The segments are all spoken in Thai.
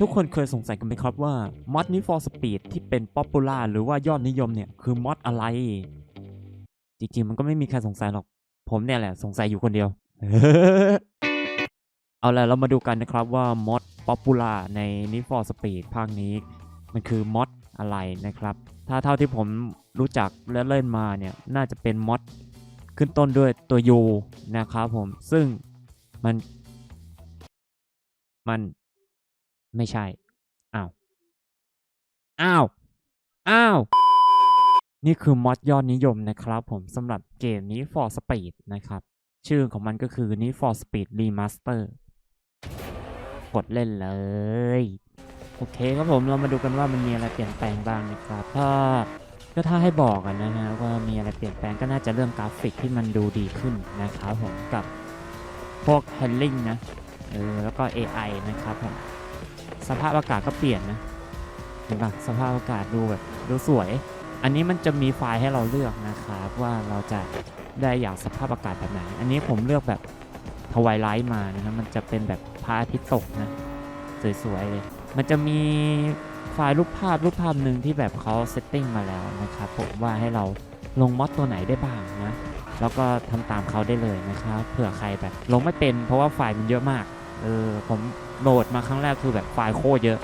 ทุกคนเคยสงสัยกันไหมครับว่า mod Need for Speed ที่เป็นป๊อปปูล่าหรือว่ายอดนิยมเนี่ยคือมอดอะไร จริงๆ มันก็ไม่มีใครสงสัยหรอก ผมเนี่ยแหละ สงสัยอยู่คนเดียว เอาละเรามาดูกันนะครับว่ามอดป๊อปปูล่าใน Need for Speed ภาคนี้ มันคือมอดอะไรนะครับ ถ้าเท่าที่ผมรู้จักและเล่นมาเนี่ย น่าจะเป็นมอดขึ้นต้นด้วยตัว U นะครับผมซึ่งมันมัน ไม่ใช่ อ้าว อ้าว อ้าว นี่คือมอดยอดนิยมนะครับผมสำหรับเกมนี้ For Speed นะครับ ชื่อของมันก็คือ Need for Speed Remaster กดเล่นเลย โอเคครับผมเรามาดูกันว่ามันมีอะไรเปลี่ยนแปลงบ้างนะครับ ถ้าก็ถ้าให้บอกกันนะฮะว่ามีอะไรเปลี่ยนแปลงก็น่าจะเรื่องกราฟิกที่มันดูดีขึ้นนะครับผมกับพวก handling นะเออแล้วก็ AI นะครับผม สภาพอากาศก็เปลี่ยนนะเห็นปะสภาพอากาศดูแบบดูสวย อันนี้มันจะมีไฟล์ให้เราเลือกนะครับว่าเราจะได้อยากสภาพอากาศแบบไหน อันนี้ผมเลือกแบบทวายไลท์มานะครับมันจะเป็นแบบพระอาทิตย์ตกนะสวยๆเลย มันจะมีไฟล์รูปภาพรูปภาพหนึ่งที่แบบเขาเซตติ้งมาแล้วนะครับผมว่าให้เราลงมอดตัวไหนได้บ้างนะแล้วก็ทำตามเขาได้เลยนะครับเผื่อใครแบบลงไม่เป็นเพราะว่าไฟล์มันเยอะมากเออผม โหลดมาครั้งแรกคือแบบไฟล์โคตรเยอะ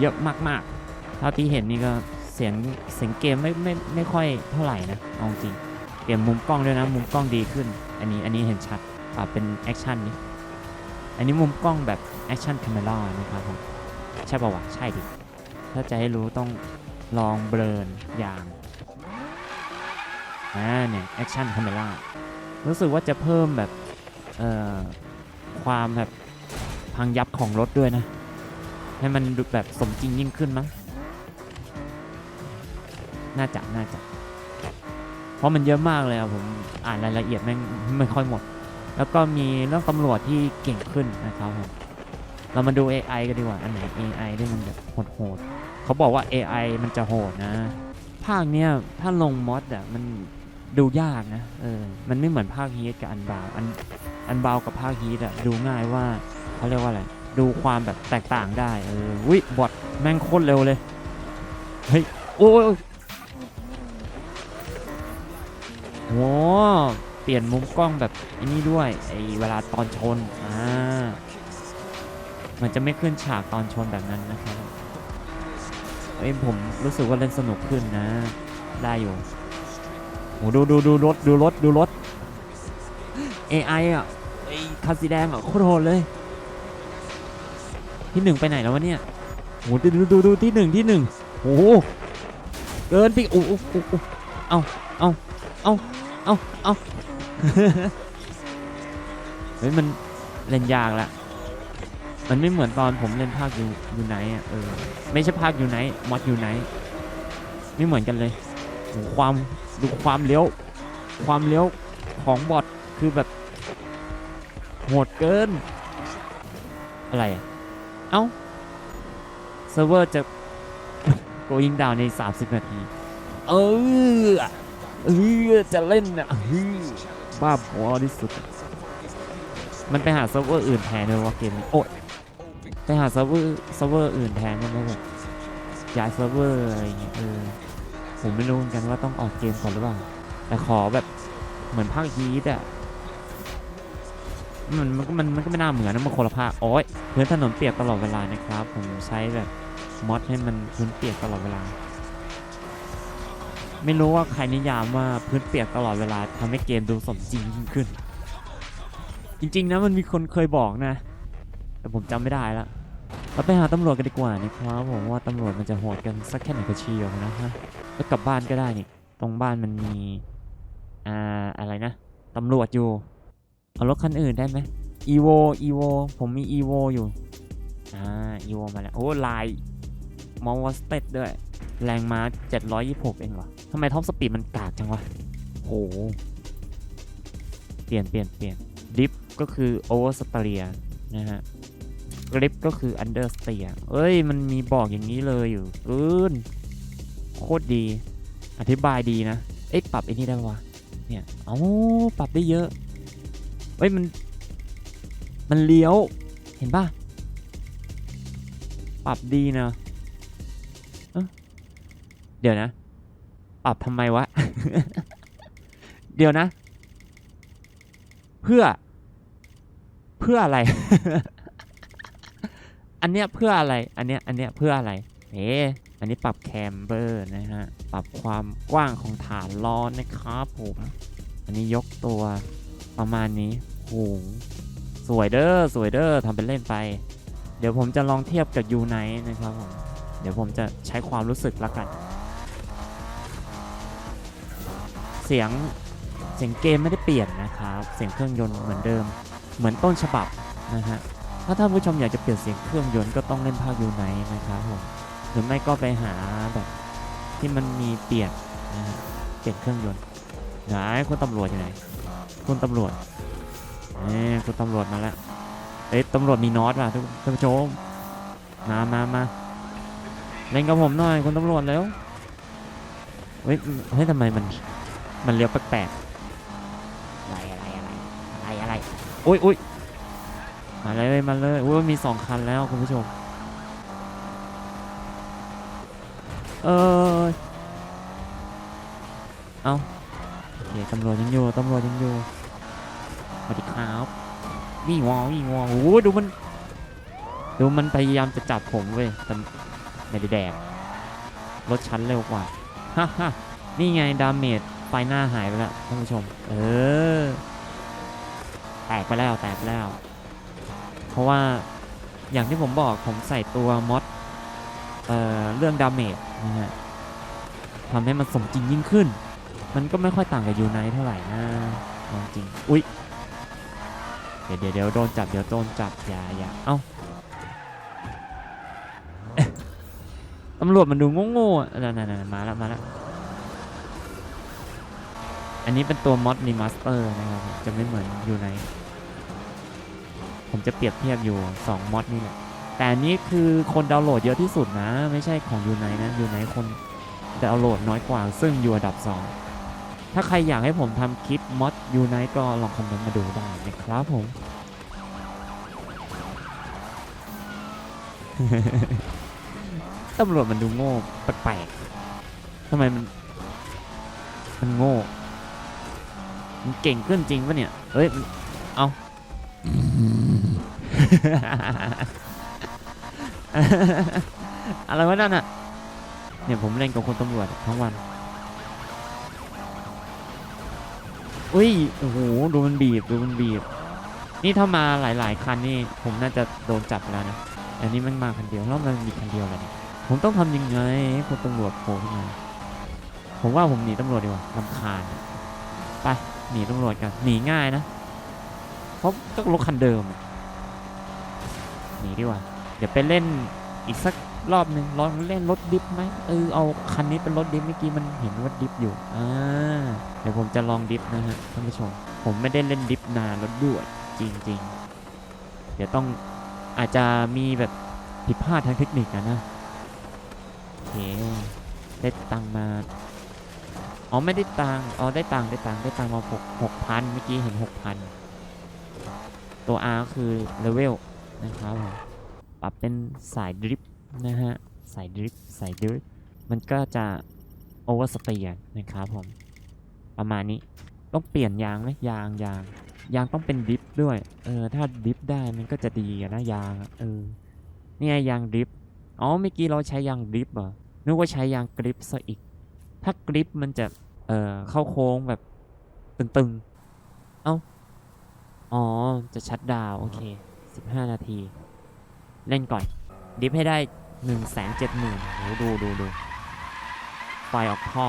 เยอะมากๆ เท่าที่เห็นนี่ก็เสียงเสียงเกมไม่ไม่ไม่ค่อยเท่าไหร่นะเอาจริงเปลี่ยนมุมกล้องด้วยนะ มุมกล้องดีขึ้น อันนี้อันนี้เห็นชัดปรับเป็นแอคชั่นนี่อันนี้มุมกล้องแบบแอคชั่นคาเมรานะครับผมใช่ป่าวะใช่ดิ ถ้าจะให้รู้ต้องลองเบลนอย่างอ่าเนี่ยแอคชั่นคาเมล่ารู้สึกว่าจะเพิ่มแบบเอ่อความแบบ พังยับของรถด้วยนะ ให้มันดูแบบสมจริงยิ่งขึ้นมั้งน่าจะน่าจะ เพราะมันเยอะมากเลยอะผมอ่านรายละเอียดแม่ไม่ค่อยหมด แล้วก็มีเรื่องตำรวจที่เก่งขึ้นนะครับผมเรามาดู AI กันดีกว่า อันไหน AI ที่มันแบบโหดๆเขาบอกว่า AI มันจะโหดนะ ภาคเนี้ยถ้าลงมอดอะมันดูยากนะ เออ มันไม่เหมือนภาคฮีทกับอันบาว อันอันบาวกับภาคฮีทอะดูง่ายว่า เขาเรียกว่าอะไร ดูความแบบแตกต่างได้เออวิบอทแม่งโคตรเร็วเลย เฮ้ยโอ้ย โอ้ยโหเปลี่ยนมุมกล้องแบบอันนี้ด้วยไอเวลาตอนชน อ่า มันจะไม่ขึ้นฉากตอนชนแบบนั้นนะครับเอ้ยผมรู้สึกว่าเล่นสนุกขึ้นนะ ได้อยู่โหดูดูดูรถดูรถดูรถ AI อะไอ้คันสีแดงอะโคตรโหดเลย ที่หนึ่งไปไหนแล้ววะเนี่ยโหดูดูดูดูที่หนึ่งที่หนึ่งโหเกินไปโอ้โหโอ้เอาเอาเอาเอาเอาเฮ้ยมันเล่นยากละมันไม่เหมือนตอนผมเล่นภาคยูยูไนอะเออไม่ใช่ภาคยูไนมอดยูไนไม่เหมือนกันเลยโหความดูความเลี้ยวความเลี้ยวของบอทคือแบบโหดเกินอะไรอะ เอ้าเซิร์ฟเวอร์จะ going down ใน 30 นาที เออเออจะเล่นอะเออบ้าบอที่สุด มันไปหาเซิร์ฟเวอร์อื่นแทนเลยว่าเกมนี้โอ๊ยไปหาเซิร์ฟเวอร์เซิร์ฟเวอร์อื่นแทนได้ไหมแบบย้ายเซิร์ฟเวอร์อะไรอย่างเงี้ยเออผมไม่รู้เหมือนกันว่าต้องออกเกมก่อนหรือเปล่า แต่ขอแบบเหมือนภาคฮีทอะ มันมันก็มันมันก็ไม่น่าเหมือนนะมันคนละภาคโอ้ยพื้นถนนเปียกตลอดเวลานะครับ ผมใช้แบบมอดให้มันพื้นเปียกตลอดเวลา ไม่รู้ว่าใครนิยามว่าพื้นเปียกตลอดเวลาทำให้เกมดูสมจริงยิ่งขึ้น จริงๆนะมันมีคนเคยบอกนะ แต่ผมจำไม่ได้ละเราไปหาตำรวจกันดีกว่านะครับผมว่าตำรวจมันจะโหดกันสักแค่ไหนก็เชียวนะฮะแล้วกลับบ้านก็ได้นี่ตรงบ้านมันมีอ่าอะไรนะตำรวจอยู่ เอารถคันอื่นได้ไหม evo evo ผมมี evo อยู่อ่า evo มาแล้วโอ้ลายมอวสเตดด้วย แรงม้า 726 เองเหรอทำไมท็อปสปีดมันกากจังวะโหเปลี่ยนเปลี่ยนเปลี่ยนดิฟก็คือ oversteer นะฮะกริปก็คือ understeer เอ้ย มันมีบอกอย่างนี้เลยอยู่เกินโคตรดี อธิบายดีนะ เอ้ยปรับไอ้นี่ได้ปะวะเนี่ย เอ้าปรับได้เยอะ เอ้ยมัน มันเลี้ยว เห็นป่ะ ปรับดีนะเอ้าเดี๋ยวนะ ปรับทำไมวะ เดี๋ยวนะ เพื่อ เพื่ออะไร อันเนี้ยเพื่ออะไร อันเนี้ย อันเนี้ยเพื่ออะไรเอ๊ะอันนี้ปรับแคมเบอร์นะฮะ ปรับความกว้างของฐานล้อนะครับผม อันนี้ยกตัว ประมาณนี้โหสวยเด้อสวยเด้อทำเป็นเล่นไป เดี๋ยวผมจะลองเทียบกับยูไนนะครับผมเดี๋ยวผมจะใช้ความรู้สึกละกัน เสียงเสียงเกมไม่ได้เปลี่ยนนะครับ เสียงเครื่องยนต์เหมือนเดิม เหมือนต้นฉบับนะฮะถ้าท่านผู้ชมอยากจะเปลี่ยนเสียงเครื่องยนต์ก็ต้องเล่นภาคยูไนนะครับผมหรือไม่ก็ไปหาแบบที่มันมีเปลี่ยนนะฮะเปลี่ยนเครื่องยนต์ไหนคุณตำรวจอยู่ไหน คุณตำรวจนี่คุณตำรวจมาแล้วเอ้ยตำรวจมีน็อตว่ะทุกท่านผู้ชมมามามาเล่นกับผมหน่อยคุณตำรวจแล้วเฮ้ยเฮ้ยทำไมมันมันเลี้ยวแปลกๆอะไรอะไรอะไรอะไรอะไรอุ้ยอุ้ยมาเลยมาเลยอุ้ยมีสองคันแล้วคุณผู้ชมเออเอาโอเคตำรวจยังอยู่ตำรวจยังอยู่สวัสดี ครับวิ่งวอวิ่งวอโอ้ดูมันดูมันพยายามจะจับผมเว้ยแต่ไม่ได้แดกรถชั้นเร็วกว่าฮ่าฮ่านี่ไงดาเมจไฟหน้าหายไปแล้วท่านผู้ชม เออ แตกไปแล้วแตกไปแล้ว เพราะว่าอย่างที่ผมบอกผมใส่ตัวมอดเอ่อเรื่องดาเมจนะฮะทำให้มันสมจริงยิ่งขึ้น มันก็ไม่ค่อยต่างกับยูไนเท่าไหร่นะเอาจริง อุ๊ย เดี๋ยวเดี๋ยวโดนจับเดี๋ยวโดนจับอย่าอย่าเอ้าตำรวจมันดูโง่ๆอะนั่นๆมาแล้วมาแล้วอันนี้เป็นตัวมอดรีมาสเตอร์นะครับจะไม่เหมือนอยู่ใน ผมจะเปรียบเทียบอยู่2มอดนี่แหละแต่อันนี้คือคนดาวน์โหลดเยอะที่สุดนะ ไม่ใช่ของยูไนนะยูไนคนดาวน์โหลดน้อยกว่า ซึ่งอยู่อันดับ 2 ถ้าใครอยากให้ผมทำคลิปมอดยูไนต์ก็ลองคอมเมนต์มาดูได้นะครับผม ตำรวจมันดูโง่แปลกๆทำไมมัน มันโง่ มันเก่งขึ้นจริงปะเนี่ย เฮ้ย เอาอะไรวะนั่นอะเนี่ยผมเล่นกับคนตำรวจทั้งวัน อุ้ย โอ้โห ดูมันบีบ ดูมันบีบ นี่ถ้ามาหลาย ๆ คันนี่ผมน่าจะโดนจับแล้วนะ อันนี้มันมาคันเดียวแล้วมันมีคันเดียวเนี่ยผมต้องทำยังไงให้คนตำรวจโผล่ขึ้นมาผมว่าผมหนีตำรวจดีกว่าลำคาญ ไปหนีตำรวจกัน หนีง่ายนะ เพราะก็รถคันเดิม หนีดีกว่า เดี๋ยวไปเล่นอีกสัก รอบหนึ่งลองเล่นรถดิฟไหมเออเอาคันนี้เป็นรถดิฟเมื่อกี้มันเห็นรถดิฟอยู่อ่าเดี๋ยวผมจะลองดิฟนะฮะท่านผู้ชมผมไม่ได้เล่นดิฟนานรถด้วยจริง ๆ เดี๋ยวต้องอาจจะมีแบบผิดพลาดทางเทคนิคอะนะโอเคได้ตังมาอ๋อไม่ได้ตังอ๋อได้ตังได้ตังได้ตังมาหกหกพันเมื่อกี้เห็นหกพันตัว R ก็คือเลเวลนะครับผมปรับเป็นสายดริฟ นะฮะสายดริฟต์สายดริฟต์มันก็จะโอเวอร์สเปียร์นะครับผม ประมาณนี้ต้องเปลี่ยนยางไหมยางยางยางต้องเป็นดริฟต์ด้วยเออถ้าดริฟต์ได้มันก็จะดีนะยางเออเนี่ไงยางดริฟต์อ๋อเมื่อกี้เราใช้ยางดริฟต์เหรอนึกว่าใช้ยางกริปซะอีก ถ้ากริปมันจะเอ่อเข้าโค้งแบบตึงๆ เอ้า อ๋อ จะชัดดาว โอเค 15 นาที เล่นก่อน ดิฟให้ได้ 1 7 0 0 0 0โหดูดูดูไฟออกท่อ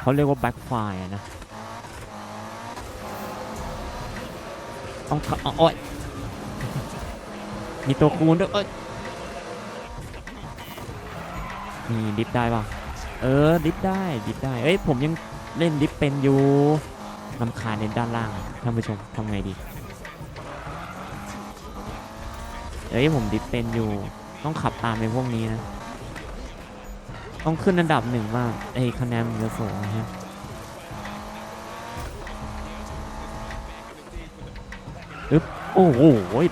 เขาเรียกว่าแบ็คไฟอะนะต้องเข้าอ๋อโอ๊ยมีตัวคูณด้วยเอ้ยนี่ดิฟได้ป่ะ เออ ดิฟได้ดิฟได้ เอ้ย ผมยังเล่นดิฟเป็นอยู่ลำคาญในด้านล่างท่านผู้ชมทำไงดี เอ้ยผมดิฟเป็นอยู่ ต้องขับตามในพวกนี้นะ ต้องขึ้นอันดับหนึ่งว่าไอ้คะแนนมันจะสูงนะฮะอึ๊บโอ้โห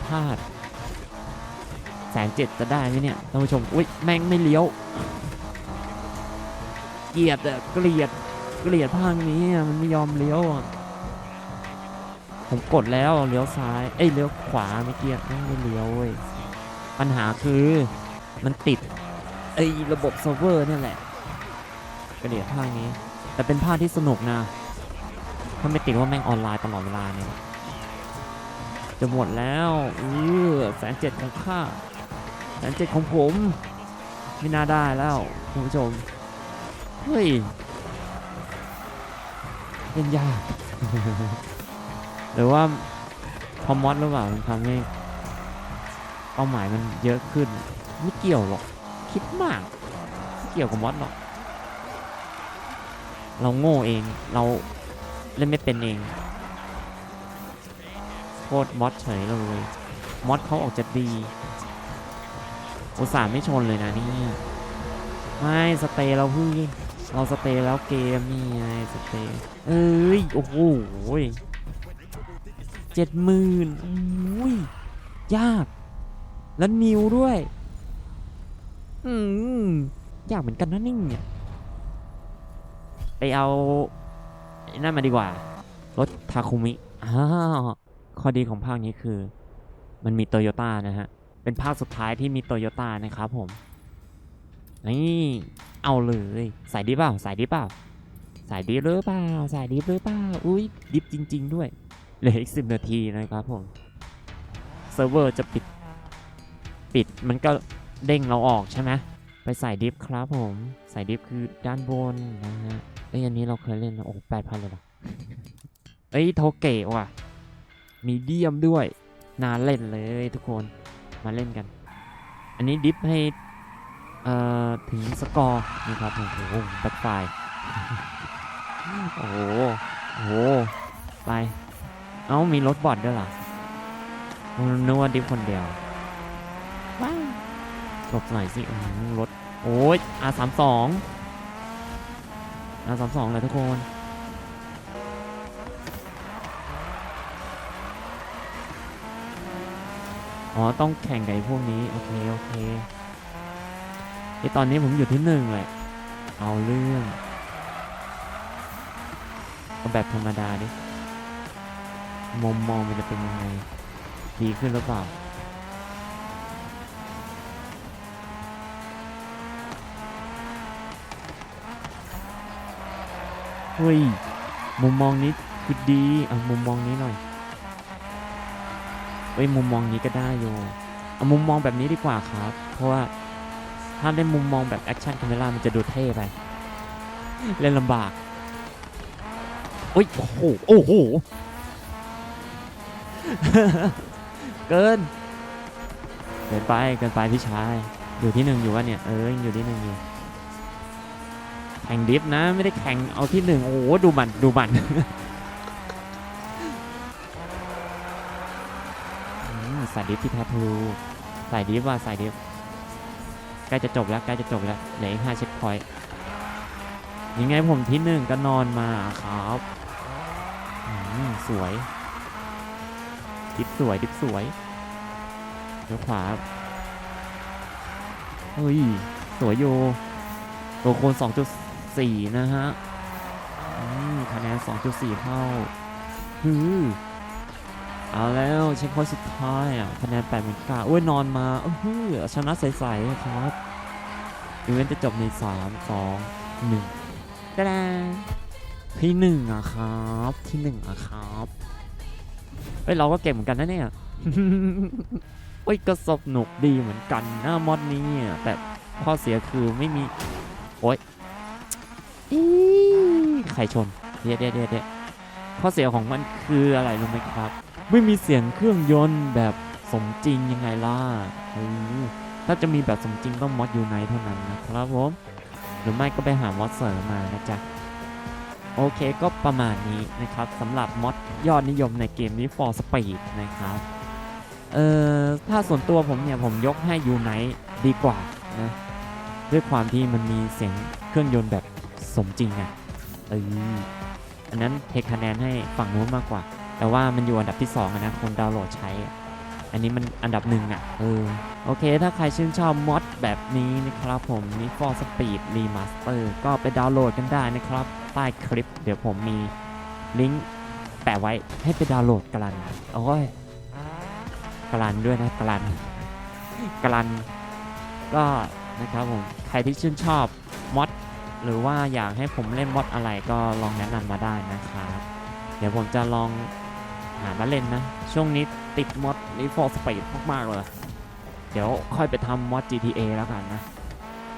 พลาดแสนเจ็ดจะได้ไหมเนี่ยท่านผู้ชมอุ้ยแม่งไม่เลี้ยว เกลียดอะเกลียดเกลียดภาคนี้มันไม่ยอมเลี้ยวอะผมกดแล้วเลี้ยวซ้าย เอ้ยเลี้ยวขวาไม่เกียแมงไม่เลี้ยวเว้ย ปัญหาคือมันติดไอ้ระบบเซิร์ฟเวอร์เนี่ยแหละเกลียดภาคนี้ แต่เป็นภาคที่สนุกนะ ถ้าไม่ติดว่าแม่งออนไลน์ตลอดเวลาเนี่ยจะหมดแล้วเออแสนเจ็ดของข้าแสนเจ็ดของผมไม่น่าได้แล้วคุณผู้ชม เฮ้ยเป็นยาก หรือว่าพอมอดหรือเปล่ามันทำให้ เป้าหมายมันเยอะขึ้น ไม่เกี่ยวหรอก คิดมากไม่เกี่ยวกับมอดหรอก เราโง่เองเราเล่นไม่เป็นเองโทษมอดเฉยเลยมอดเขาออกจะดีอุตส่าห์ไม่ชนเลยนะนี่ไม่สเตย์เราพิ่งเราสเตย์แล้วเกมนี่ไงสเตย์เอ้ยโอ้โหเจ็ดหมื่นอุ้ยยาก แล้วนิวด้วย อืมยากเหมือนกันนะนี่เนี่ยไปเอาไอ้นั่นมาดีกว่า รถทาคุมิอ้าวข้อดีของภาคนี้คือ มันมีโตโยต้านะฮะ เป็นภาคสุดท้ายที่มีโตโยต้านะครับผม นี่เอาเลยสายดิฟเปล่าสายดิฟเปล่าสายดิฟหรือเปล่าสายดิฟหรือเปล่าอุ้ยดิฟจริง ๆ ด้วยเหลืออีกสิบนาทีนะครับผมเซิร์ฟเวอร์จะปิด ปิดมันก็เด้งเราออกใช่ไหมไปใสายดิฟครับผม ใสายดิฟคือด้านบนนะฮะเอ้ยอันนี้เราเคยเล่นนะโอ้แปดพันเลยหรอเอ้ยโทเกะว่ะ มีเดียมด้วย น่าเล่นเลยทุกคนมาเล่นกัน อันนี้ดิฟให้เอ่อถึงสกอร์นี่ครับโอ้โหแบ็คไฟโอ้โหโอ้โหไป เอ้ามีรถบอดด้วยหรอนึกว่าดิฟคนเดียว หลบหน่อยสิอื้อหือรถ โอ้ย R32 R32 เลยทุกคนอ๋อ ต้องแข่งกับไอ้พวกนี้ โอเค โอเคไอตอนนี้ผมอยู่ที่หนึ่งแหละ เอาเรื่องเอาแบบธรรมดาดิมุมมองมันจะเป็นยังไง ดีขึ้นหรือเปล่า เฮ้ย มุมมองนี้คือดีเอามุมมองนี้หน่อยเฮ้ยมุมมองนี้ก็ได้โยเอามุมมองแบบนี้ดีกว่าครับ เพราะว่าถ้าได้มุมมองแบบแอคชั่นคาเมล่ามันจะดูเท่ไป เล่นลำบากโอ้ยโอ้โหโอ้โห เกิน เกินไป เกินไปพี่ชาย อยู่ที่หนึ่งอยู่วะเนี่ย เออยังอยู่ที่หนึ่งอยู่ แข่งดิฟนะไม่ได้แข่งเอาที่หนึ่งโอ้โหดูมันดูมันสายดิฟที่แท้ทูสายดิฟว่าสายดิฟใกล้จะจบแล้วใกล้จะจบแล้วเหลืออีกห้าเช็คพอยต์ยังไงผมที่หนึ่งก็นอนมาครับสวยดิฟสวยดิฟสวยเดี๋ยวขวาเฮ้ย สวยอยู่ตัวโคน2.4 นะฮะคะแนน 2.4 เท่าฮือเอาแล้วเช็คพอยสุดท้ายอะคะแนน8ปดหมื่นเก้าโอ้ยนอนมาเออฮือชนะใสๆครับอีเวนต์จะจบใน 3 2 1ตะดาที่หนึ่งอะครับที่หนึ่งอะครับเฮ้ยเราก็เก่งเหมือนกันนะเนี่ยเฮ้ยก็สนุกดีเหมือนกันนะมอดนี้อะแต่ข้อเสียคือไม่มี โอ๊ย อีใครชนเดี๋ยวเดี๋ยวเดี๋ยวเดี๋ยวข้อเสียของมันคืออะไรรู้ไหมครับ ไม่มีเสียงเครื่องยนต์แบบสมจริงยังไงล่ะเออถ้าจะมีแบบสมจริงต้องมอดยูไนเท่านั้นนะครับผมหรือไม่ก็ไปหามอดเสริมมานะจ๊ะโอเคก็ประมาณนี้นะครับสำหรับมอดยอดนิยมในเกมนี้ For Speed นะครับเอ่อถ้าส่วนตัวผมเนี่ยผมยกให้ Unite ดีกว่านะด้วยความที่มันมีเสียงเครื่องยนต์แบบ สมจริงอะเอออันนั้นเทคะแนนให้ฝั่งนู้นมากกว่า แต่ว่ามันอยู่อันดับที่2อะนะคนดาวน์โหลดใช้ อันนี้มันอันดับหนึ่งอะเออโอเค ถ้าใครชื่นชอบมอดแบบนี้นะครับผม Need for Speed Remaster ก็ไปดาวน์โหลดกันได้นะครับ ใต้คลิป เดี๋ยวผมมีลิงก์แปะไว้ให้ไปดาวน์โหลดกันโอ้ยกลันด้วยนะกลันกลันก็นะครับผม ใครที่ชื่นชอบมอด หรือว่าอยากให้ผมเล่นมอดอะไรก็ลองแนะนำมาได้นะครับ เดี๋ยวผมจะลองหามาเล่นนะ ช่วงนี้ติดมอด Need for Speed มากๆเลย เดี๋ยวค่อยไปทำมอด GTA แล้วกันนะ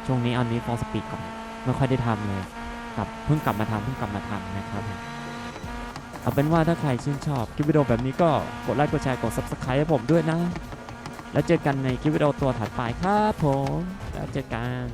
ช่วงนี้เอา Need for Speed ก่อน ไม่ค่อยได้ทำเลยกลับเพิ่งกลับมาทำเพิ่งกลับมาทำนะครับเอาเป็นว่าถ้าใครชื่นชอบคลิปวิดีโอแบบนี้ก็กดไลค์กดแชร์กด Subscribe ให้ผมด้วยนะ แล้วเจอกันในคลิปวิดีโอตัวถัดไปครับผม แล้วเจอกัน